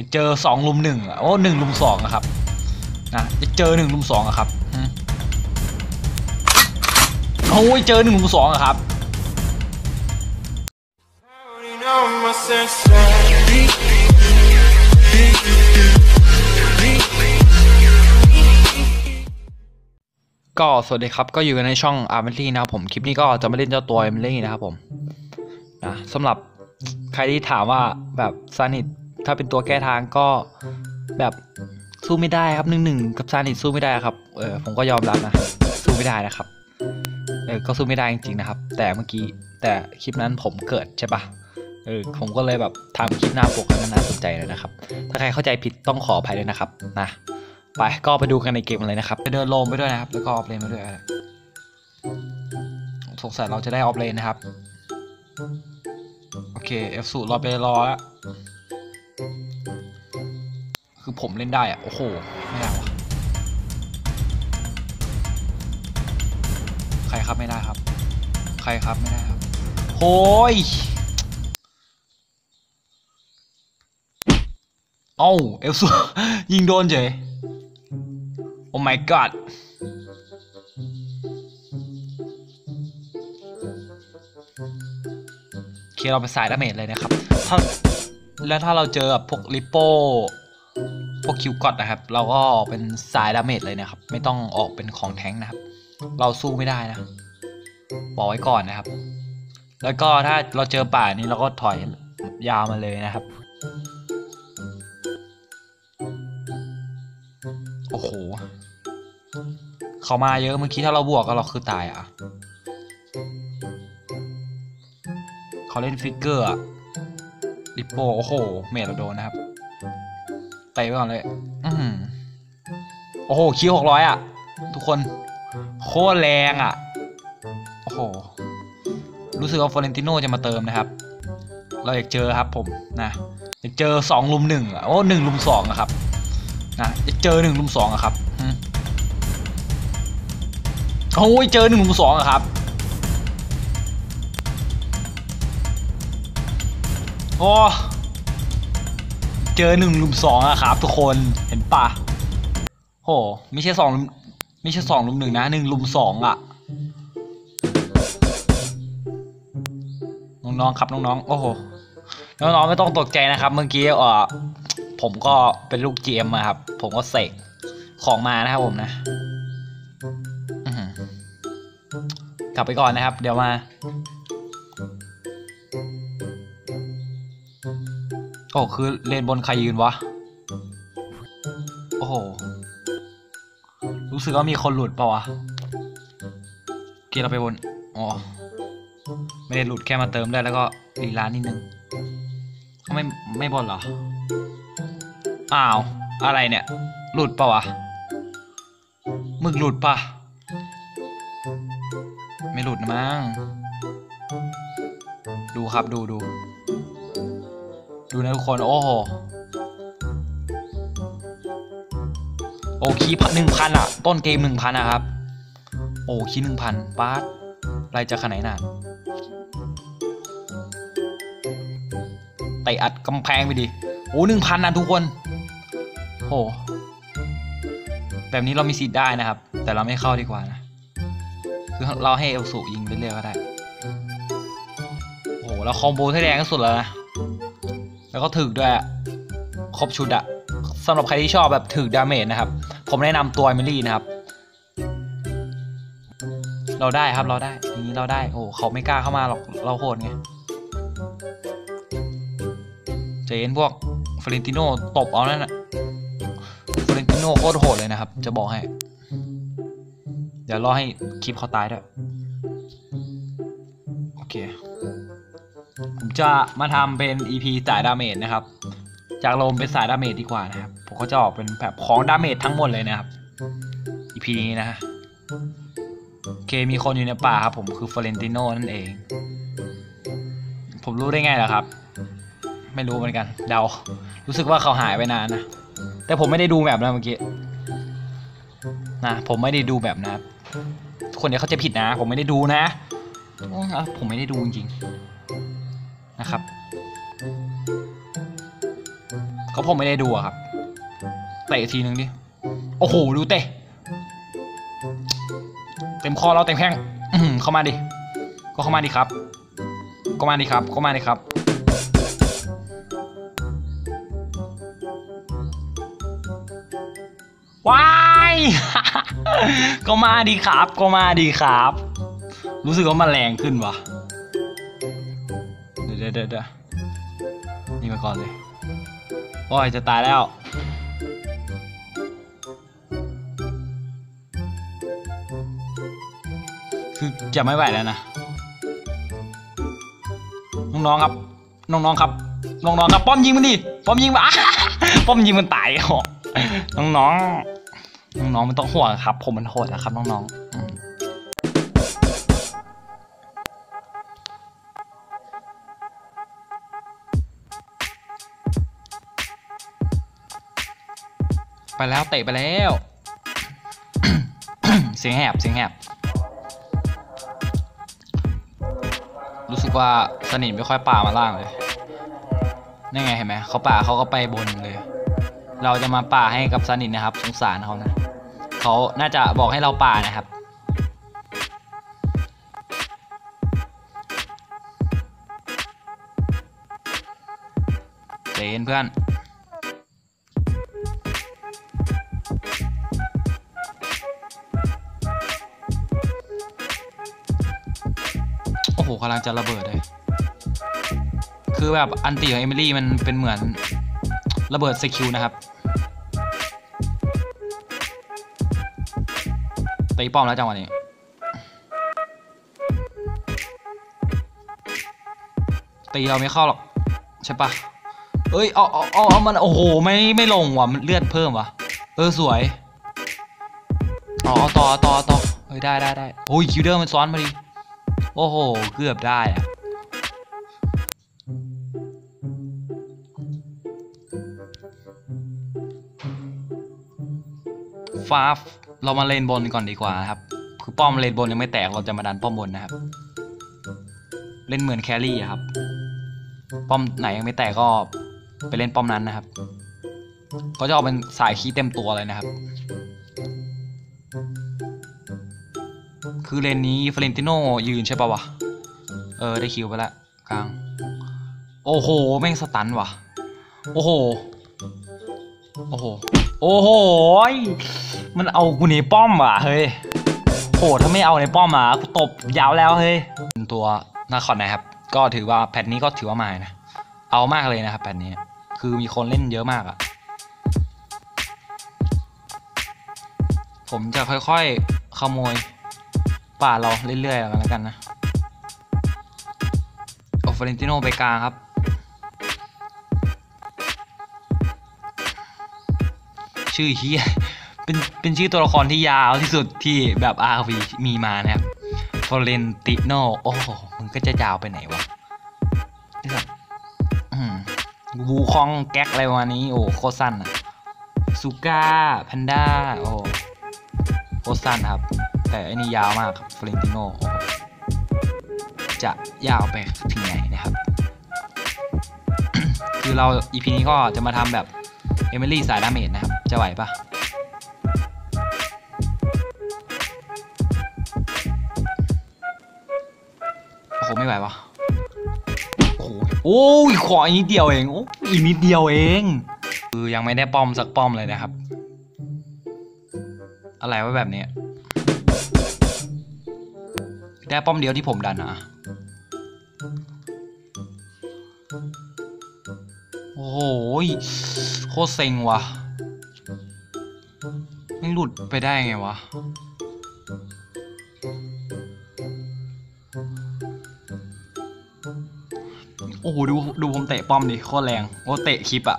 จะเจอสองลุมหนึ่งอะโอ้หนึ่งลุมสองอะครับนะจะเจอหนึ่งลุมสองอะครับโอ้ยเจอหนึ่งลุมสองอะครับก็สวัสดีครับก็อยู่กันในช่องอาร์เมลี่นะครับผมคลิปนี้ก็จะมาเล่นเจ้าตัวเอมลี่นะครับผมนะสำหรับใครที่ถามว่าแบบซานิต ถ้าเป็นตัวแก้ทางก็แบบสู้ไม่ได้ครับหนึ่งหนึ่งกับซานิสู้ไม่ได้ครับเออผมก็ยอมรับนะสู้ไม่ได้นะครับเออก็สู้ไม่ได้จริงๆนะครับ แต่เมื่อกี้แต่คลิปนั้นผมเกิดใช่ปะเออผมก็เลยแบบทำคลิปหน้าปกให้มันน่าสนใจเลยนะครับ ถ้าใครเข้าใจผิดต้องขออภัยด้วยนะครับนะไปก็ไปดูกันในเกมเลยนะครับไปเดินโลมไปด้วยนะครับ แล้วก็ออฟเลนไปด้วยสงสัยเราจะได้ออฟเลนนะครับ โอเคเอฟสูรอไปรอแล้ว ผมเล่นได้อะโอ้โหไม่ได้วะใครครับไม่ได้ครับ ใครครับไม่ได้ครับโอ้ยเอ้าเอฟสูยิงโดนเฉยโอ้ my god เคเราไปสายดาเมจเลยนะครับถ้าแล้วถ้าเราเจอกับพวกลิปโป วกคิวกอดนะครับ เราก็เป็นสายดาเมจเลยนะครับ ไม่ต้องออกเป็นของแท้งนะครับ เราสู้ไม่ได้นะบอกไว้ก่อนนะครับ แล้วก็ถ้าเราเจอป่านี้เราก็ถอยยาวมาเลยนะครับ โอ้โห เขามาเยอะเมื่อกี้ถ้าเราบวกก็เราคือตายอะ เขาเล่นฟิกเกอร์อะลิปโปโอ้โห เมดเราโดนนะครับ เตะไปก่อนเลย อือหือโอ้โห คิวหกร้อยอะ ทุกคน โคตรแรงอะ โอ้โห รู้สึกว่าฟอเรนติโนจะมาเติมนะครับ เราอยากเจอครับผมนะอยากเจอสองลุมหนึ่งอะ โอ้หนึ่งลุมสองอะครับนะอยากเจอหนึ่งลุมสองอะครับโอ้ยเจอหนึ่งลุมสองอะครับโอ้ เจอหนึ่งลุมสองอะครับทุกคนเห็นปะโหไม่ใช่สองไม่ใช่สองลุมหนึ่งนะหนึ่งลุมสองอะน้องๆครับน้องๆโอ้โหน้องๆไม่ต้องตกใจนะครับ เมื่อกี้เออผมก็เป็นลูก GM มาครับ ผมก็เสกของมานะครับผมนะกลับไปก่อนนะครับ เดี๋ยวมา อ้คือเลนบนใครยืนวะ โอ้โห รู้สึกว่ามีคนหลุดเปล่าวะเกียเราไปบน อ๋อ ไม่ได้หลุดแค่มาเติมได้แล้วก็รีร้านนิดนึง ไม่ไม่บนเหรอ อ้าว อะไรเนี่ย หลุดเปล่าวะ มึกหลุดปะไม่หลุดนะมั้ง ดูครับดูดู ดูนะทุกคน โอ้โห โอ้คีพันหนึ่งพันอะ ต้นเกมหนึ่งพันนะครับ โอ้คีหนึ่งพันบาทไรจะขนาดนั้นเตะอัดกำแพงไปดิ โอ้หนึ่งพันนะทุกคน โอ้แบบนี้เรามีสิทธิ์ได้นะครับ แต่เราไม่เข้าดีกว่านะ คือเราให้เอลสูยิงไปเรื่อยก็ได้ โอ้โห เราคอมโบที่แรงที่สุดแล้วนะ แล้วก็ถึกด้วยครบชุดอะสำหรับใครที่ชอบแบบถึกดาเมจนะครับ ผมแนะนำตัวเอมิลี่นะครับ เราได้ครับเราได้อย่างนี้เราได้โอ้เขาไม่กล้าเข้ามาหรอกเราโหดไงเจนพวกฟลอเรนติโนตบเอานั่นอะฟลอเรนติโนโคตรโหดเลยนะครับ จะบอกให้ เดี๋ยวรอให้คลิปเขาตายด้วย โอเค ผมจะมาทำเป็น EP สายดาเมจนะครับ จากลมเป็นสายดาเมจดีกว่านะครับ ผมก็จะออกเป็นแบบของดาเมจทั้งหมดเลยนะครับ EP นี้นะฮะโอเคมีคนอยู่ในป่าครับผมคือฟลอเรนติโนนั่นเอง ผมรู้ได้ไงล่ะครับ ไม่รู้เหมือนกัน เดา รู้สึกว่าเขาหายไปนานนะ แต่ผมไม่ได้ดูแบบนะเมื่อกี้นะผมไม่ได้ดูแบบนะคนเดี๋ยวเขาจะผิดนะ ผมไม่ได้ดูนะผมไม่ได้ดูจริง นะครับกก็ผมไม่ได้ดูอะครับ เตะทีนึงดิ โอ้โห ดูเตะ เต็มคอเราเต็มแข้งเข้ามาดิ ก็เข้ามาดิครับ ก็มาดิครับ ก็มาดิครับ ว้ายก็มาดีครับ ก็มาดีครับ รู้สึกว่ามันแรงขึ้นวะเดี๋ยวเดี๋ยวเดี๋ยวนี่มาก่อนเลยโอ้ยจะตายแล้วคือจะไม่ไหวแล้วนะ น้องๆครับ น้องๆครับ น้องๆครับ ป้อมยิงมันดิ ป้อมยิงมาป้อมยิงมันตายหรอน้องๆ น้องๆไม่ต้องห่วงครับ ผมมันโหดนะครับน้องๆ ไปแล้วเตะไปแล้ว เสียงแหบเสียงแหบ รู้สึกว่าสนิมไม่ค่อยป่ามาล่างเลยนี่ไงเห็นไหมเขาป่าเขาก็ไปบนเลย เราจะมาป่าให้กับสนิทนะครับ สงสารเขานะเขาน่าจะบอกให้เราป่านะครับเจนเพื่อน โอ้โหกำลังจะระเบิดเลย คือแบบอันตีของเอมิลี่มันเป็นเหมือนระเบิดสกิลนะครับตีป้อมแล้วจังหวะนี้ตีเราไม่เข้าหรอก ใช่ปะเอ้ยเอาเอาเอามัน โอ้โห ไม่ ไม่ลงว่ะ มันเลือดเพิ่มว่ะ เออ สวย อ๋อ ต่อต่อต่อเฮ้ย ได้ได้ได้โอ้ย คิวเดอร์มันซ้อนมาดิ โอ้โห เกือบได้อะฟ้าฟเรามาเลนบนก่อนดีกว่านะครับ คือป้อมเลนบนยังไม่แตก เราจะมาดันป้อมบนนะครับ เล่นเหมือนแครี่ครับ ป้อมไหนยังไม่แตกก็ไปเล่นป้อมนั้นนะครับ ก็จะเอาเป็นสายคีย์เต็มตัวเลยนะครับ คือเลนนี้เฟรนติโนยืนใช่ปะวะ เออ ได้คิวไปแล้วกลาง โอ้โห แม่งสตันว่ะ โอ้โห โอ้โห โอ้โห มันเอากูหนีป้อมว่ะ เฮ้ยโหถ้าไม่เอาในป้อมอะกูตบยาวแล้วเฮ้ยเป็นตัวนาคอนนะครับ ก็ถือว่าแพทนี้ก็ถือว่ามานะ เอามากเลยนะครับแพทนี้ คือมีคนเล่นเยอะมากอะ ผมจะค่อยๆขโมย ป่าเราเรื่อยๆแล้วกันนะเอฟเรนติโนไปกลางครับ ชื่อเฮียเป็นเป็นชื่อตัวละครที่ยาวที่สุดที่แบบ RV มีมานะครับฟลอเรนติโนโอ้โหมันก็จะยาวไปไหนวะนี่แบบอืมวูคองแก๊กอะไรประนี้ โอ้โคสั้นอะซูก้าแพนด้าโอ้โคสั้นครับ แต่อันนี้ยาวมากครับฟลอเรนติโนจะยาวไปถึงไหนนะครับ คือเรา EP นี้ก็จะมาทำแบบเอมิลี่สายดาเมจนะครับ จะไหวปะโอ้โหไม่ไหววะโอ้โหโอ้ยขออีกนิดเดียวเองโอ้อีกนิดเดียวเอง คือยังไม่ได้ป้อมสักป้อมเลยนะครับ อะไรวะแบบนี้ ได้ป้อมเดียวที่ผมดันนะโอ้โหยโคตรเซ็งว่ะไม่หลุดไปได้ไงวะ โอ้โหดูดูผมเตะป้อมดิโคตรแรง โอ้เตะคลิปอะ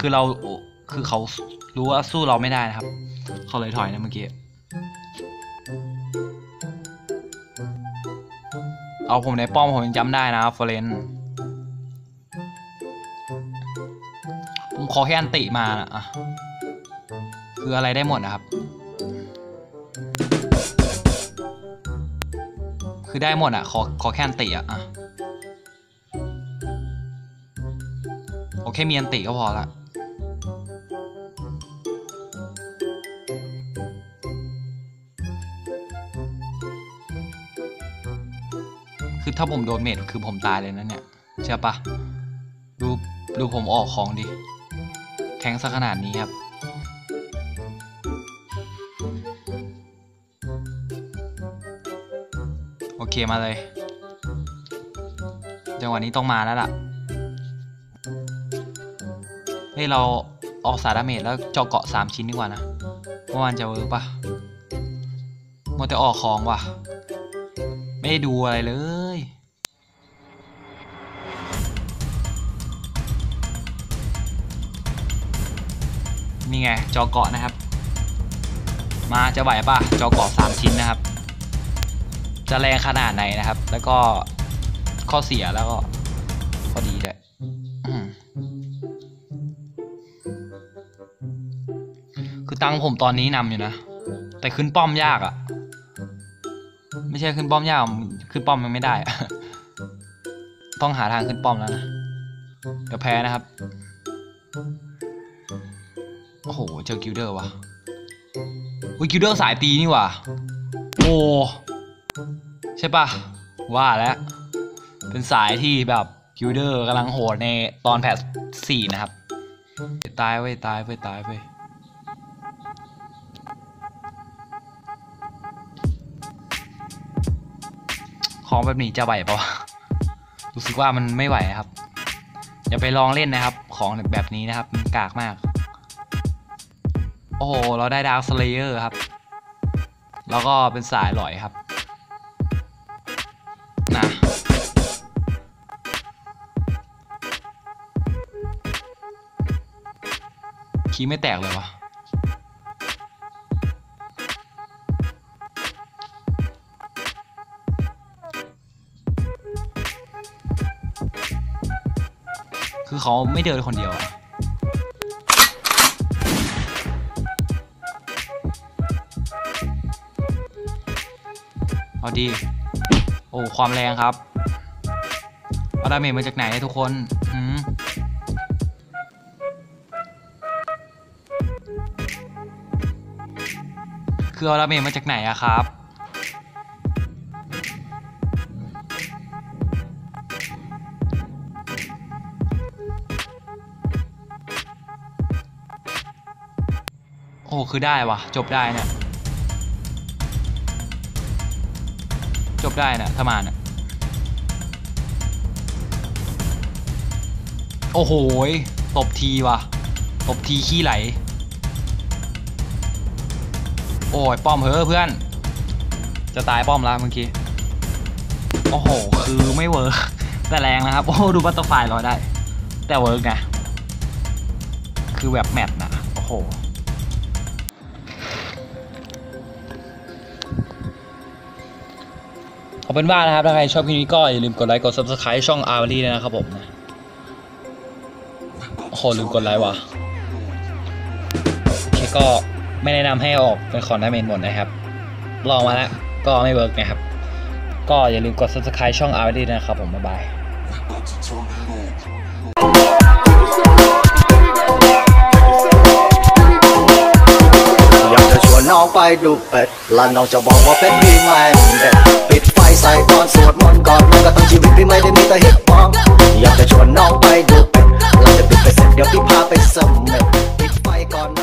คือเราคือเขารู้ว่าสู้เราไม่ได้นะครับ เขาเลยถอยนะเมื่อกี้ เอาผมในป้อมผมยังจำได้นะเฟรนผมขอแค่อันติมานะอะคืออะไรได้หมดนะครับ คือได้หมดอะขอขอแค่อันติอะอะโอเคมีอันติก็พอละ คือถ้าผมโดนเมดคือผมตายเลยนะเนี่ยใช่ปะดูดูผมออกของดิ แทงซะขนาดนี้ครับ โอเคมาเลย จังหวะนี้ต้องมาแล้วล่ะ เฮ้ย เราออกสารเมจแล้วเจาะเกาะสามชิ้นดีกว่านะเมื่อวานจะเวิร์กปะมัวแต่ออกของว่ะ ไม่ได้ดูอะไรเลย นี่ไง จอเกาะนะครับ มาจะไหวป่ะ จอเกาะสามชิ้นนะครับ จะแรงขนาดไหนนะครับ แล้วก็ข้อเสียแล้วก็ข้อดีด้วยคือตังค์ผมตอนนี้นำอยู่นะ แต่ขึ้นป้อมยากอะ่ะ ไม่ใช่ขึ้นป้อมยากขึ้นป้อมมันไม่ได้อะต้องหาทางขึ้นป้อมแล้วนะเดี๋ยวแพ้นะครับ โอ้โห เจอกิลเดอร์ว่ะวิกิลเดอร์สายตีนี่ว่ะ โอ้ ใช่ปะว่าแล้ว เป็นสายที่แบบกิลเดอร์กำลังโหดในตอนแพทสี่นะครับ ตายเว้ย ตายเว้ย ตายเว้ย ของแบบนี้จะไหวปะรู้สึกว่ามันไม่ไหวครับ อย่าไปลองเล่นนะครับ ของแบบนี้นะครับ มันกากมาก โอ้โห เราได้ดาวสเลเยอร์ครับ แล้วก็เป็นสายหลอยครับนะคีย์ไม่แตกเลยวะ คือเขาไม่เดินคนเดียวอะเอาดี โอ้ ความแรงครับ เอาดาเมจมาจากไหนทุกคนหืมคือเอาดาเมจมาจากไหนอะครับ อ้คือได้วะจบได้เนี่ยจบได้นะถ้ามาเนี่ยโอ้โหตบทีวะตบทีขี้ไหล โอ้ยป้อมเฮ้อเพื่อน จะตายป้อมแล้วเมื่อกี้ โอ้โห คือไม่เวิร์กแต่แรงนะครับ โอ้ดูบัตเตอร์ไฟลอยได้ แต่เวิร์กนะ คือแบบแมทนะโอ้โห อาเป็นว่านะครับ ถ้าใครชอบคลิปนี้ก็อย่าลืมกดไลค์กด subscribe ช่องอาร์ลี่นะครับผมนะโอ้โหลืมกดไลค์ว่ะโอเคก็ไม่แนะนำให้ออกเป็นของดาเมจหมดนะครับ ลองมาแล้วก็ไม่เวิร์กนะครับ ก็อย่าลืมกด subscribe ช่องอาร์ลี่นะครับผมบ๊ายบายอยากจะชวนน้องไปดูเป็ดและน้องจะบอกว่าเป็ดพี่ไม่เด็ดปิด ใส่ก่อนสวดมนต์ก่อนมึงก็ต้องชีวิตพี่ไม่ได้มีแต่ฮิตดปองอยากจะชวนน้องไปดูเป็ดเราจะปิดไปเสร็จเดี๋ยวพี่พาไปสมเด็จปิดไฟก่อน